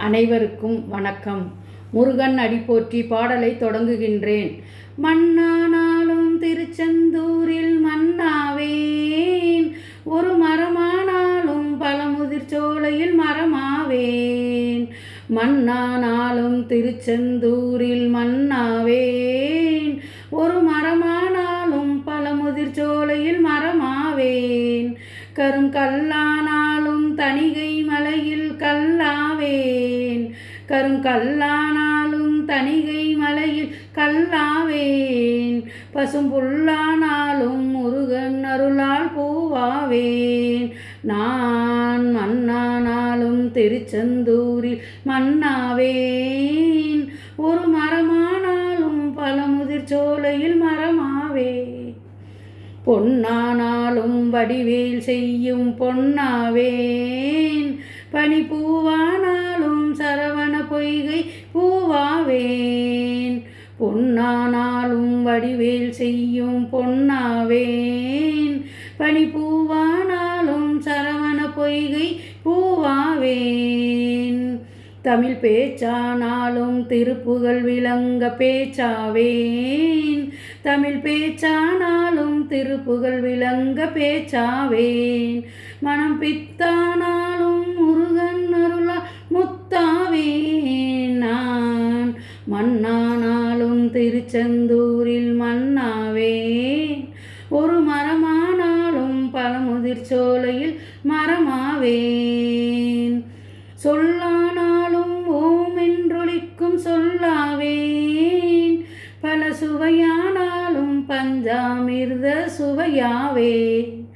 அனைவருக்கும் வணக்கம். முருகன் அடிப்போற்றி பாடலை தொடங்குகின்றேன். மண்ணானாலும் திருச்செந்தூரில் மண்ணாவேன் ஒரு மரமானாலும் பழமுதிர் சோலையில் மரமாவேன். மண்ணானாலும் திருச்செந்தூரில் மண்ணாவேன் ஒரு மரமானாலும் பழமுதிர் சோலையில் மரமாவேன். கருங்கல்லானாலும் தணிகை மலையில் கல்லாவேன். கருங்கல்லானாலும் தணிகை மலையில் கல்லாவேன். பசும்புல்லானாலும் முருகன் அருளால் பூவாவேன். நான் மண்ணானாலும் திருச்செந்தூரில் மண்ணாவேன் ஒரு மரமானாலும் பல சோலையில் மரமாவேன். பொன்னானாலும் வடிவேல் செய்யும் பொன்னாவேன். பனி பூவானாலும் சரவண பொய்கை பூவாவேன். பொன்னானாலும் வடிவேல் செய்யும் பொன்னாவேன். பனி பூவானாலும் சரவண பொய்கை பூவாவேன். தமிழ் பேச்சானாலும் திருப்புகழ் விளங்க பேச்சாவேன். தமிழ் பேச்சானாலும் திருப்புகழ் விளங்க பேச்சாவேன். மனம் பித்தானாலும் முருகன் அருளா முத்தாவேன் நான். மண்ணானாலும் திருச்செந்தூரில் மண்ணாவேன் ஒரு மரமானாலும் பழமுதிர் சோலையில் மரமாவேன். சொல்லானாலும் சொல்லாவேன். பல சுவையானாலும் பஞ்சாமிர்த சுவையாவேன்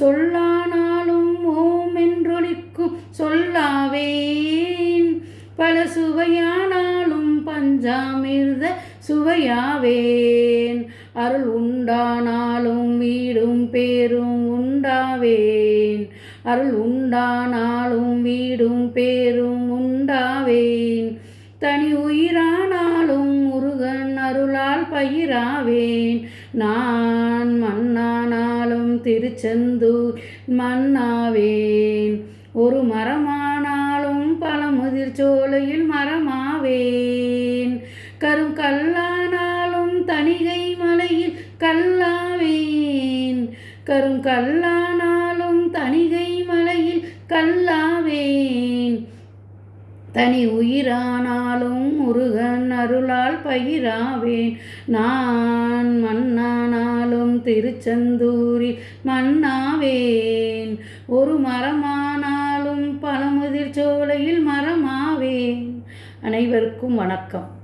சொல்லானாலும் ஓம் என்றொழிக்கும் சொல்லாவேன். பல சுவையானாலும் பஞ்சாமிர்த சுவையாவேன். அருள் உண்டானாலும் வீடும் பேரும் உண்டாவேன். அருள் உண்டானாலும் வீடும் பேரும் உண்டாவேன். தனி உயிரானாலும் முருகன் அருளால் பயிராவேன். நான் மண்ணானாலும் திருச்செந்தூர் மண்ணாவேன் ஒரு மரமானாலும் பழமுதிர் சோலையில் மரமாவேன். கருங்கல்லானாலும் தணிகை மலையில் கல்லாவேன். கருங்கல்லானாலும் தணிகை மலையில் கல்லா தனி உயிரானாலும் முருகன் அருளால் பயிராவேன். நான் மண்ணானாலும் திருச்செந்தூரில் மண்ணாவேன் ஒரு மரமானாலும் பழமுதிர் சோலையில் மரமாவேன். அனைவருக்கும் வணக்கம்.